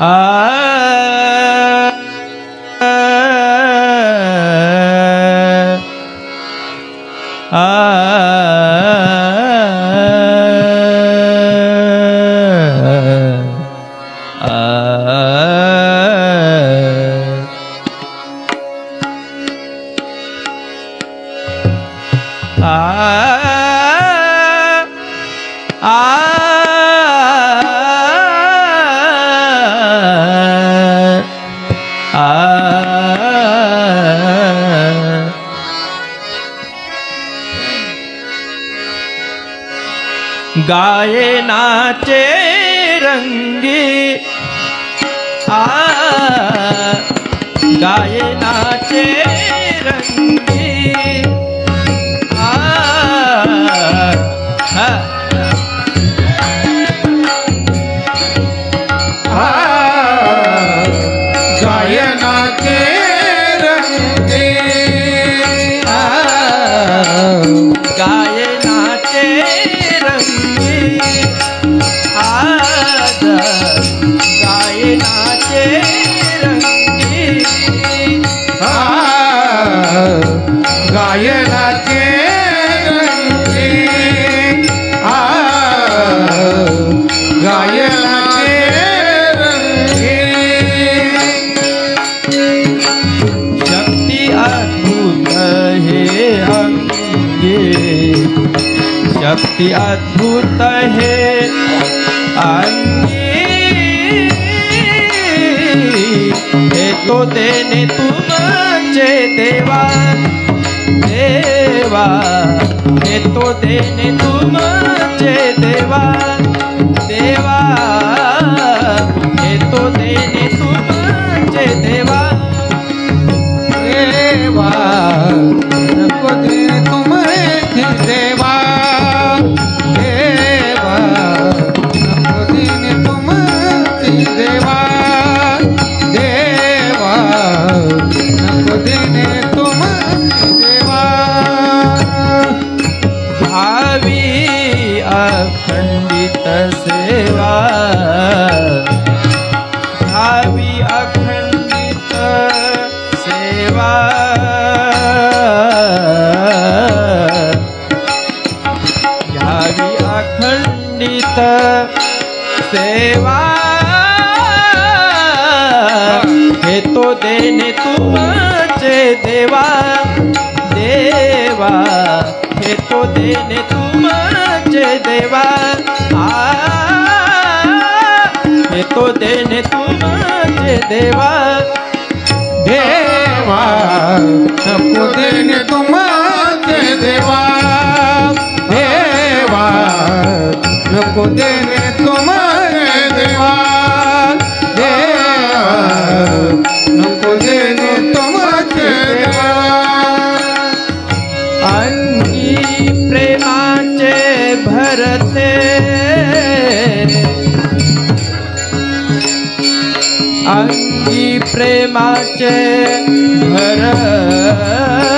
Ah गायनाचे रंगी। आ गायनाचे रंगी। आज गायनाचे रंगी आ, गायनाचे रंगे आ, गायनाचे रंगे शक्ती अद्भुत हे अंगे. शक्ती अद्भुत हे तो देणे तुमचे देवा देवा हे तो देणे तुमचे देवा भावी अखंडित सेवा. भावी अखंडित सेवा. भावी अखंडित सेवा. हे तो देणे तुमचे देवा देवा. हे तो देणे तुमचे देवा। आ हे तो देणे तुमचे देवा। देवा नको दिन तुमचे देवा। देवा नको दिन भरते अंगी प्रेमाचे भरते.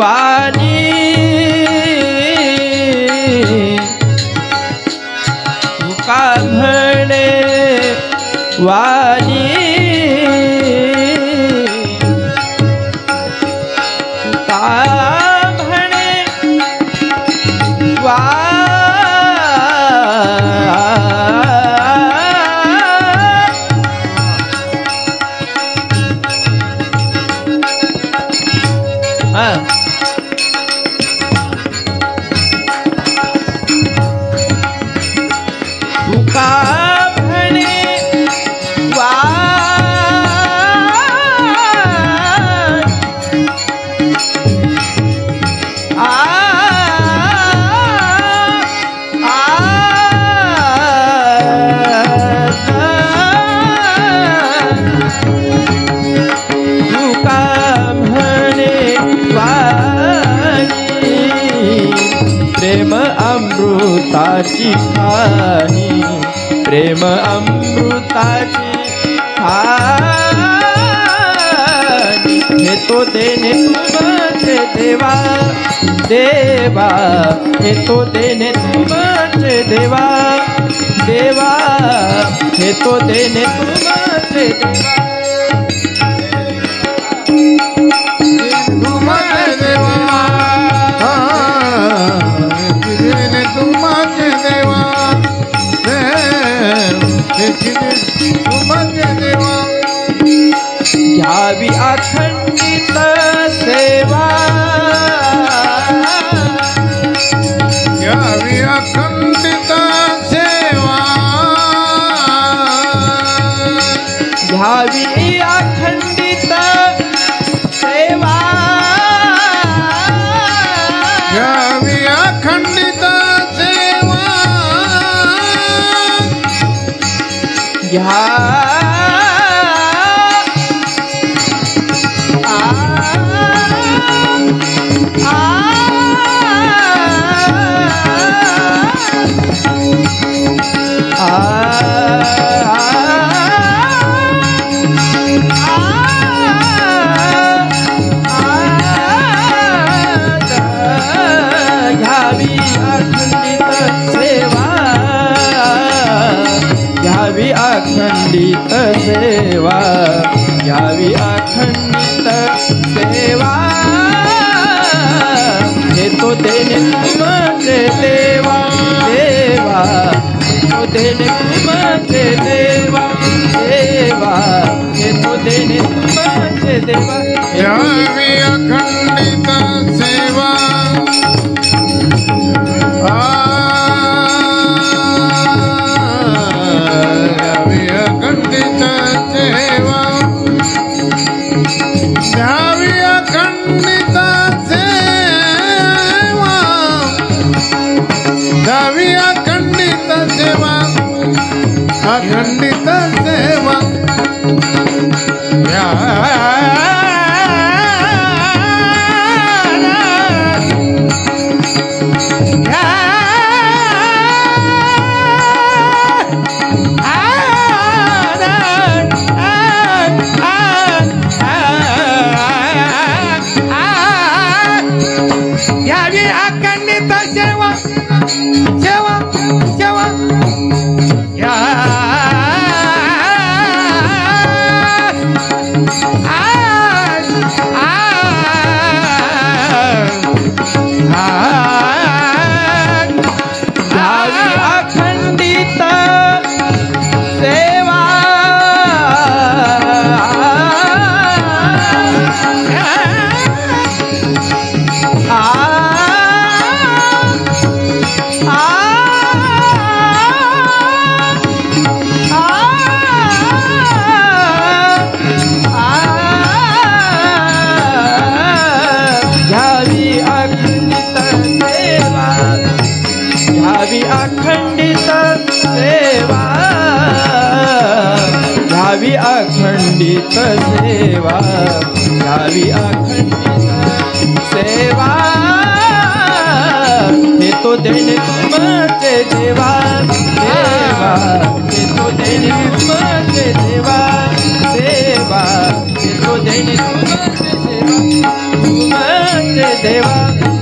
Ali. अमृताची खाणी प्रेम अमृताची खाणी. हे तो देणे तुमचे देवा देवा. हे तो देणे तुमचे देवा देवा. हे तो देणे तुमचे देवा. घ्यावी अखंडित सेवा. यावी अखंडित सेवा. घ्यावी अखंडित सेवा. यावी अखंडित सेवा. घ्या यावी अखंड सेवा. हे तो देणे तुमचे देवा देवा. हे तो देणे तुमचे देवा देवा. हे तो देणे तुमचे देवा. यावी अखंड अखंडित सेवा यावी अखंड सेवा. हे तो देणे तुमचे देवा देवा. हे तो देणे तुमचे देवा देवा. हे तो देणे तुमचे देवा तुमचे देवा.